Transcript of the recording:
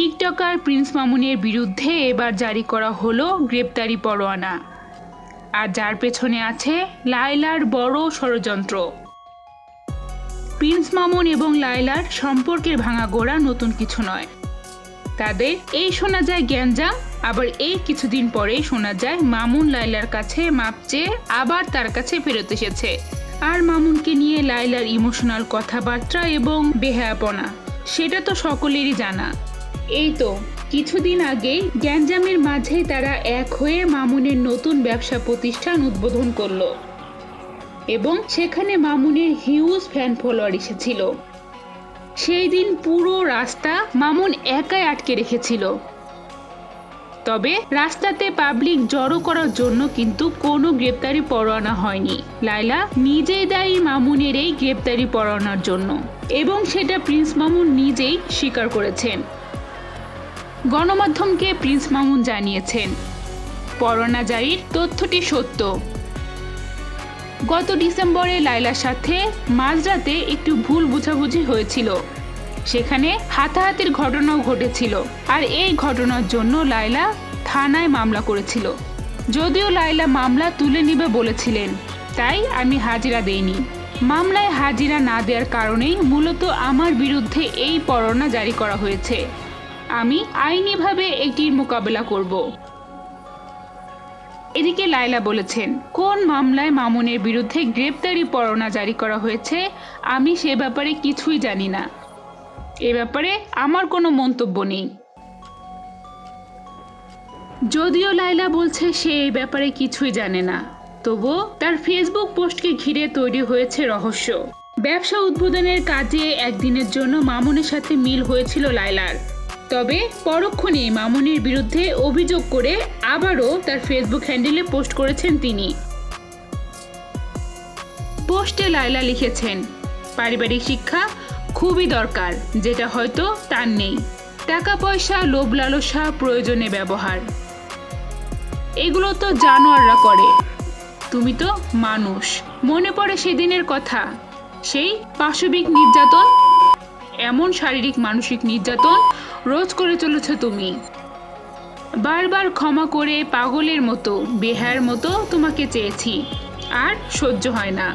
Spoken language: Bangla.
টিকটকার প্রিন্স মামুনের বিরুদ্ধে এবার জারি করা হলো গ্রেপ্তারি পরোয়ানা। আর যার পেছনে আছে লায়লার বড় ষড়যন্ত্র। প্রিন্স মামুন এবং লায়লার সম্পর্কের ভাঙা গোড়া নতুন কিছু নয়। তাদের এই শোনা যায় গ্যাঞ্জাম, আবার এই কিছুদিন পরেই শোনা যায় মামুন লায়লার কাছে মাপ চেয়ে আবার তার কাছে ফেরত এসেছে। আর মামুনকে নিয়ে লায়লার ইমোশনাল কথাবার্তা এবং বেহায়াপনা, সেটা তো সকলেরই জানা। এই তো কিছুদিন আগেই গ্যাঞ্জামের মাঝে তারা এক হয়ে মামুনের নতুন ব্যবসা প্রতিষ্ঠান উদ্বোধন করল এবং সেখানে মামুনের হিউজ ফ্যান ফলোয়ার এসেছিল। সেই দিন পুরো রাস্তা মামুন একাই আটকে রেখেছিল। তবে রাস্তাতে পাবলিক জড়ো করার জন্য কিন্তু কোনো গ্রেপ্তারি পরোয়ানা হয়নি। লাইলা নিজেই দায়ী মামুনের এই গ্রেপ্তারি পরোয়ানার জন্য এবং সেটা প্রিন্স মামুন নিজেই স্বীকার করেছেন। গণমাধ্যমকে প্রিন্স মামুন জানিয়েছেন। পরোয়ানা জারির তথ্যটি সত্য। গত ডিসেম্বরে লাইলার সাথে মাঝরাতে একটু ভুল বোঝাবুঝি হয়েছিল। সেখানে হাতাহাতির ঘটনাও ঘটেছিল। আর এই ঘটনার জন্য লাইলা থানায় মামলা করেছিল। যদিও লাইলা মামলা তুলে নিবে বলেছিলেন, তাই আমি হাজিরা দেইনি। মামলায় হাজিরা না দেওয়ার কারণেই মূলত আমার বিরুদ্ধে এই পরোয়ানা জারি করা হয়েছে। আমি আইনিভাবে এটির মোকাবেলা করব। এদিকে লায়লা বলেছেন, কোন মামলায় মামুনের বিরুদ্ধে গ্রেপ্তারি পরোয়ানা জারি করা হয়েছে, আমি সে ব্যাপারে কিছুই জানি না। এ ব্যাপারে আমার কোনো মন্তব্য নেই। যদিও লাইলা বলছে সে এই ব্যাপারে কিছুই জানে না, তবুও তার ফেসবুক পোস্টকে ঘিরে তৈরি হয়েছে রহস্য। ব্যবসা উদ্বোধনের কাজে একদিনের জন্য মামুনের সাথে মিল হয়েছিল লাইলার তবে পরক্ষণে মামুনের বিরুদ্ধে অভিযোগ করে আবারও তার ফেসবুক হ্যান্ডেলে পোস্ট করেছেন তিনি। পোস্টে লাইলা লিখেছেন, পারিবারিক শিক্ষা খুবই দরকার, যেটা হয়তো তার নেই। টাকা পয়সা, লোভ লালসা, প্রয়োজনে ব্যবহার। এগুলো তো জানোয়াররা করে। তুমি তো মানুষ। মনে পড়ে সেদিনের কথা। সেই পাশবিক নির্যাতন এমন শারীরিক মানসিক নির্যাতন রোজ করে চলেছ তুমি। বারবার ক্ষমা করে পাগলের মতো বেহার মতো তোমাকে চেয়েছি, আর সহ্য হয় না।